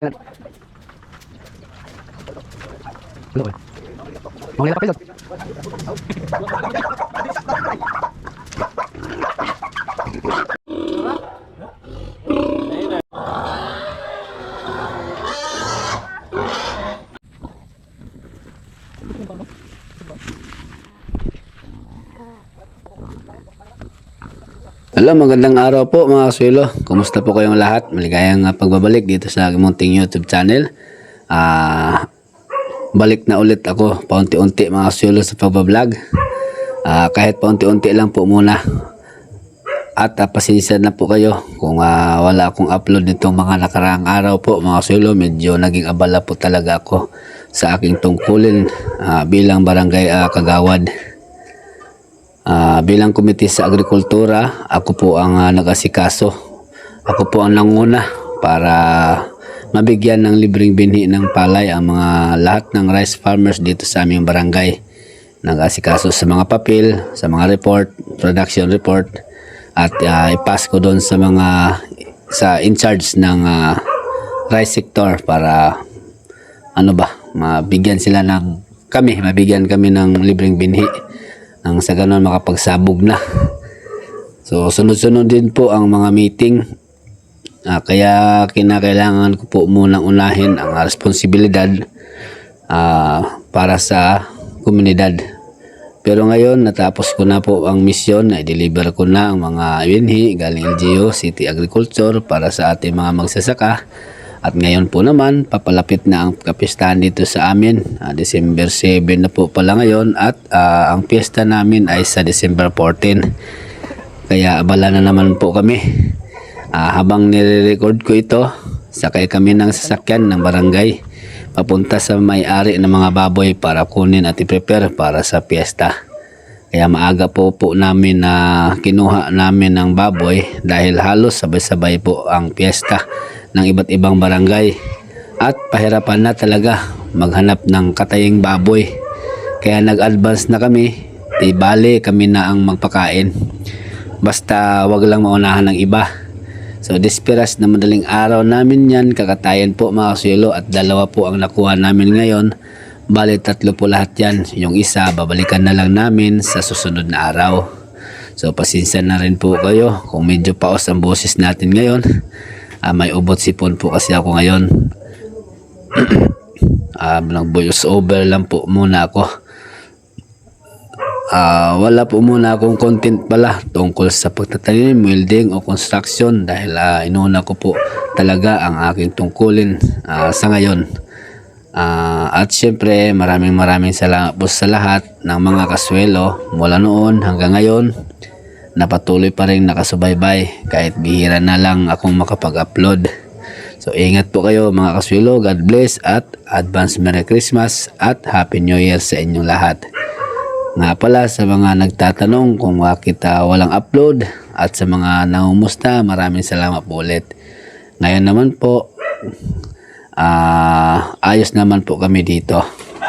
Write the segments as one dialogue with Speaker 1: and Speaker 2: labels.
Speaker 1: Hello. Mga lila kapilot.
Speaker 2: Hello, magandang araw po mga kasuelo. Kumusta po kayong lahat? Maligayang ah, pagbabalik dito sa munting YouTube channel. Ah, balik na ulit ako paunti-unti mga kasuelo sa pagbablog. Ah, kahit paunti-unti lang po muna. At uh, pasensya na po kayo kung ah, wala akong upload nitong mga nakaraang araw po mga kasuelo. Medyo naging abala po talaga ako sa aking tungkulin ah, bilang barangay ah, kagawad. Ah, bilang komite sa agrikultura, ako po ang ah, nag-asikaso. Ako po ang nanguna para mabigyan ng libreng binhi ng palay ang mga lahat ng rice farmers dito sa aming barangay. Nag-asikaso sa mga papel, sa mga report, production report, at ah, ipass ko doon sa mga sa in charge ng ah, rice sector para ano ba, mabigyan sila ng kami, mabigyan kami ng libreng binhi nang sa ganun makapagsabog na. So sunod-sunod din po ang mga meeting. Ah, kaya kinakailangan ko po munang unahin ang responsibilidad ah, para sa komunidad. Pero ngayon natapos ko na po ang misyon na i-deliver ko na ang mga binhi galing LGU City Agriculture para sa ating mga magsasaka. At ngayon po naman, papalapit na ang kapistahan dito sa amin. Ah, December 7 na po pala ngayon at ah, ang piyesta namin ay sa December 14. Kaya abala na naman po kami. Ah, habang nire-record ko ito, sakay kami ng sasakyan ng barangay papunta sa may-ari ng mga baboy para kunin at i-prepare para sa piyesta. Kaya maaga po po namin na kinuha namin ng baboy dahil halos sabay-sabay po ang piyesta ng iba't ibang barangay. At pahirapan na talaga maghanap ng kataying baboy. Kaya nag-advance na kami, di bale kami na ang magpakain. Basta wag lang maunahan ng iba. So disperas na madaling araw namin yan, kakatayan po mga kasuelo at dalawa po ang nakuha namin ngayon. Bali tatlo po lahat yan. Yung isa babalikan na lang namin sa susunod na araw. So pasensya na rin po kayo kung medyo paos ang boses natin ngayon. Ah, may ubot sipon po kasi ako ngayon. Ah, nag-voice over lang po muna ako. Ah, wala po muna akong content pala tungkol sa pagtatanim, welding o construction dahil ah, inuna ko po talaga ang aking tungkulin ah, sa ngayon. Ah, at syempre maraming maraming salamat po sa lahat ng mga kaswelo mula noon hanggang ngayon na patuloy pa rin nakasubaybay kahit bihira na lang akong makapag-upload. So ingat po kayo mga kaswelo, God bless at advance Merry Christmas at Happy New Year sa inyong lahat. Nga pala sa mga nagtatanong kung bakit ah, walang upload at sa mga nangumusta, maraming salamat po ulit. Ngayon naman po, ah, ayos naman po kami dito.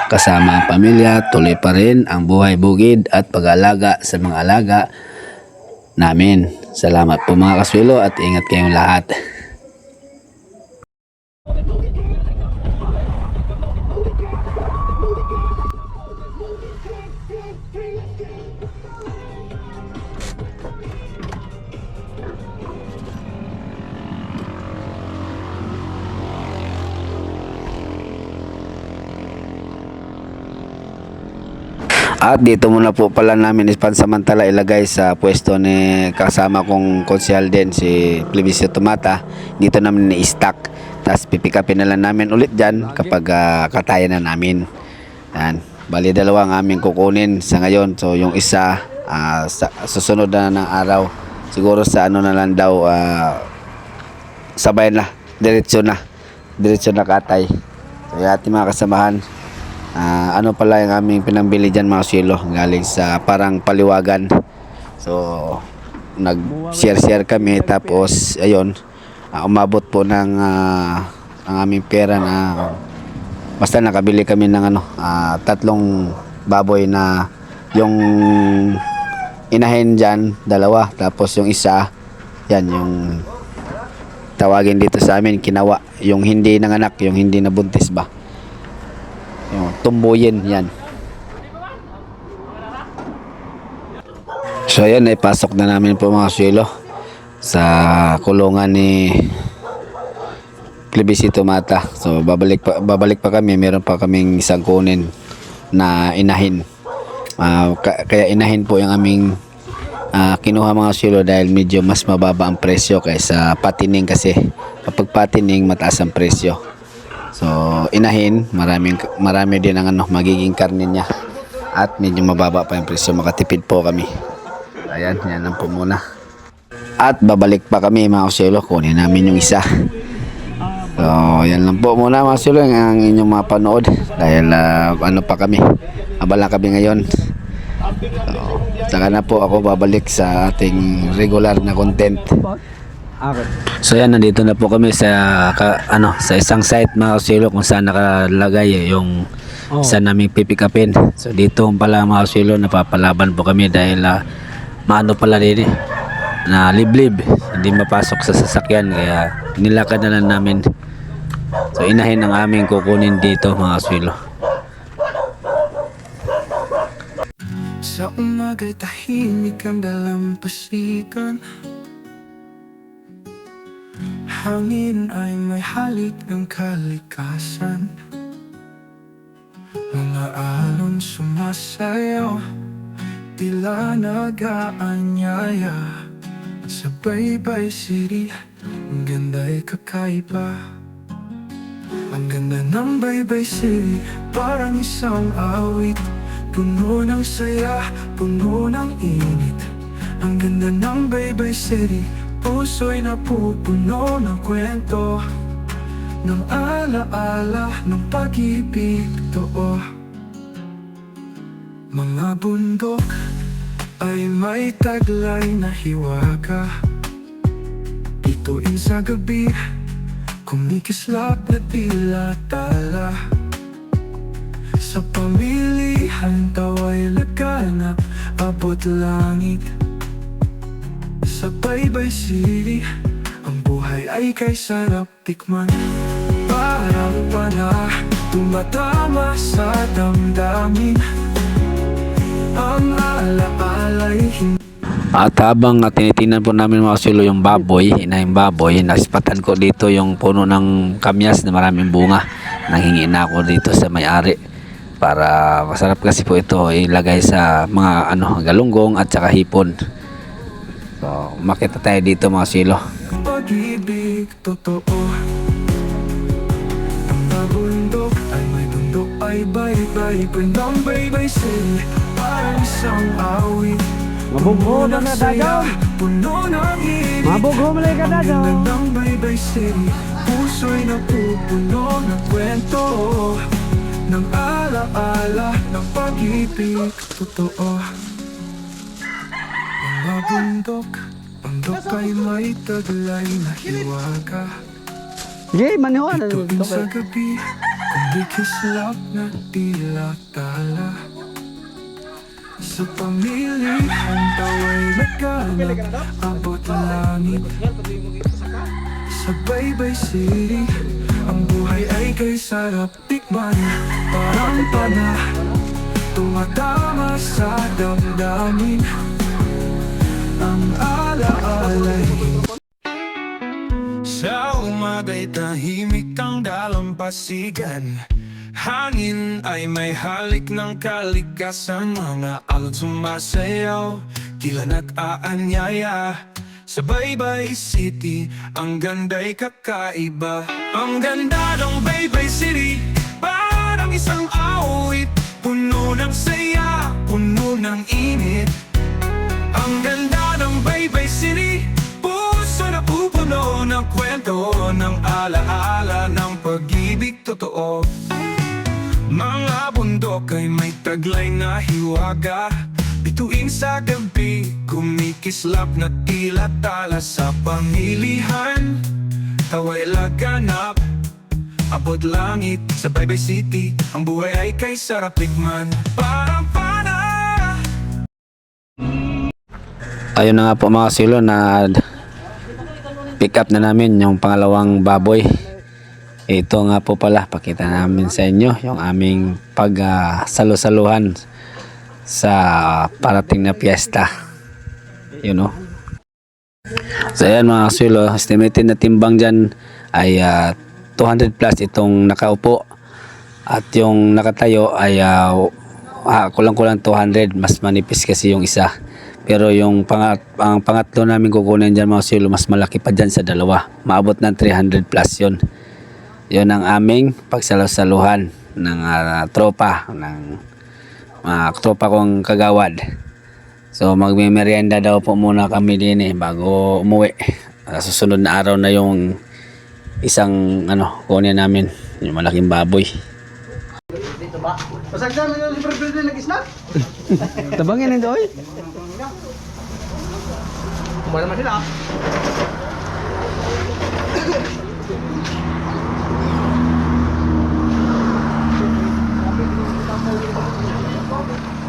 Speaker 2: Kasama ang pamilya, tuloy pa rin ang buhay bugid at pag-alaga sa mga alaga namin. Salamat po mga kaswelo at ingat kayong lahat. At dito muna po pala namin pansamantala ilagay sa pwesto ni kasama kong konsyal din si Plebisio Tomata. Dito namin ni-stack. Tapos pipikapin na lang namin ulit dyan kapag ah, katayan na namin. Yan. Bali dalawa ang aming kukunin sa ngayon. So yung isa ah, sa susunod na ng araw. Siguro sa ano na lang daw ah, sabay na. Diretso na. Diretso na katay. Yung ating mga kasamahan. Ah, ano pala yung aming pinambili dyan mga silo galing sa parang paliwagan so nag share share kami tapos ayun ah, umabot po ng ah, ang aming pera na basta nakabili kami ng ano ah, tatlong baboy na yung inahin dyan dalawa tapos yung isa yan yung tawagin dito sa amin, kinawa. Yung hindi nanganak, yung hindi nabuntis ba. Yung tumbuyin, yan. So ayan, ipasok na namin po mga suelo sa kulungan ni Plebiscito Mata. So babalik pa, babalik pa kami, meron pa kaming isang kunin na inahin. Ah, ka- kaya inahin po yung aming ah, kinuha mga suelo dahil medyo mas mababa ang presyo kaysa patining kasi kapag patining mataas ang presyo. So inahin, maraming marami din ang ano magiging karne niya. At medyo mababa pa yung presyo, makatipid po kami. Ayan, yan lang po muna. At babalik pa kami mga kusyelo, kunin namin yung isa. So, yan lang po muna mga kusyelo ang inyong mapanood. Dahil ah, ano pa kami, abala kami ngayon. So, saka na po ako babalik sa ating regular na content. So yan, nandito na po kami sa ka, ano sa isang site mga kusyelo kung saan nakalagay yung saan namin pipikapin. So dito pala mga kusyelo napapalaban po kami dahil ah, maano pala din eh, na liblib. Hindi mapasok sa sasakyan kaya nilakad na lang namin. So inahin ang aming kukunin dito mga swilo
Speaker 3: Sa umaga'y tahimik ang dalampasigan Hangin ay may halik ng kalikasan. Mga alon sumasayaw Tila nag-aanyaya. Sa Baybay City Ang ganda'y kakaiba. Ang ganda ng Baybay City Parang isang awit. Puno ng saya, puno ng init. Ang ganda ng Baybay City Puso'y napupuno ng kwento Ng alaala, ng pag-ibig totoo. Mga bundok ay may taglay na hiwaga. Bituin sa gabi Kumikislap na tila tala. Sa pamilihan tawa'y laganap Abot langit Sa Baybay City. Ang buhay ay kay sarap tikman Parang pana Tumatama sa damdamin. Ang alaala'y hindi
Speaker 2: at habang tinitingnan po namin mga swilo yung baboy inahing baboy naspatan ko dito yung puno ng kamyas na maraming bunga. Nanghingi na ako dito sa may-ari para masarap kasi po ito ilagay sa mga ano galunggong at saka hipon so makita tayo dito mga swilo
Speaker 3: pag-ibig totoo. Ang ay may bundok ay baybay Bandang baybay sa'yo Parang isang awit
Speaker 1: Mabugho na na,
Speaker 3: saya, Puno ng ibig.
Speaker 1: Mabugho mo lang ka na,
Speaker 3: Ang ganda ng baybay city Puso'y napupuno ng kwento. Ng alaala ng pag-ibig totoo bundok Bundok ay may taglay na hiwaga.
Speaker 1: Sige, maniwan.
Speaker 3: Tuwing sa gabi Kumikislap na tila tala. Sa pamilihan tawa'y nagganap Abot langit. Sa Baybay City Ang buhay ay kay sarap tikman. Parang pana Tumatama sa damdamin Ang alaala'y sa umaga'y tahimik ang dalampasigan. Hangin ay may halik ng kalikasan. Mga alon sumasayaw, tila nag-aanyaya. Sa Baybay City, ang ganda'y kakaiba. Ang ganda ng Baybay City, parang isang awit. Puno ng saya, puno ng init. Ang ganda totoo. Mga bundok ay may taglay na hiwaga. Bituin sa gabi Kumikislap na tila tala sa pamilihan. Tawa'y laganap Abot langit. Sa Baybay City Ang buhay ay kay sarap tikman Parang pana!
Speaker 2: Ayun na nga po mga silo na pick up na namin yung pangalawang baboy. Ito nga po pala, pakita namin sa inyo yung aming pag-salo-saluhan sa parating na piyesta. You know. So ayan mga kasulo, estimated na timbang dyan ay ah, 200 plus itong nakaupo. At yung nakatayo ay ah, ah, kulang-kulang 200 mas manipis kasi yung isa. Pero yung pangat, ang pangatlo namin kukunin dyan mga kasulo mas malaki pa dyan sa dalawa. Maabot ng 300 plus yun yun ang aming pagsalusaluhan ng ah, tropa ng mga tropa kong kagawad So magme-merienda daw po muna kami din eh bago umuwi. Ah, susunod na araw na yung isang ano kunin namin yung malaking baboy.
Speaker 1: Tabangin nito oy.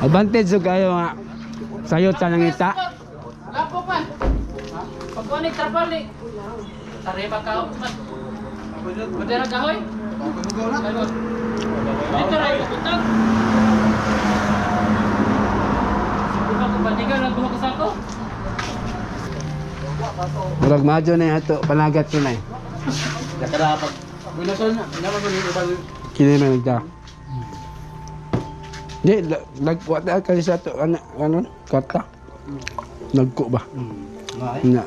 Speaker 1: Advantage so kayo nga sayot sa nangita.
Speaker 4: Lapo pa. Pagkuhanig trapali. Tariba ka. Madera kahoy. Dito rin putang. Diba ko bandigan ang buhok sa ako?
Speaker 1: Murag madyo na ato panagat ko na eh. Kini man nagda. Di lag- lagwat na kali sa to ano ano kata. Nagko ba? Na.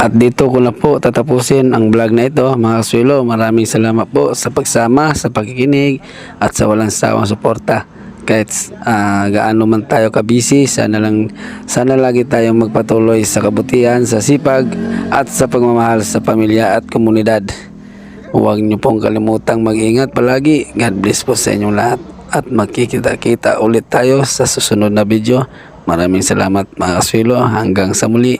Speaker 2: At dito ko na po tatapusin ang vlog na ito mga kasulo. Maraming salamat po sa pagsama, sa pagkikinig at sa walang sawang suporta. Kahit ah, gaano man tayo kabisi, sana lang sana lagi tayong magpatuloy sa kabutihan, sa sipag at sa pagmamahal sa pamilya at komunidad. Huwag niyo pong kalimutang mag-ingat palagi. God bless po sa inyong lahat at magkikita-kita ulit tayo sa susunod na video. Maraming salamat mga kaswilo. Hanggang sa muli.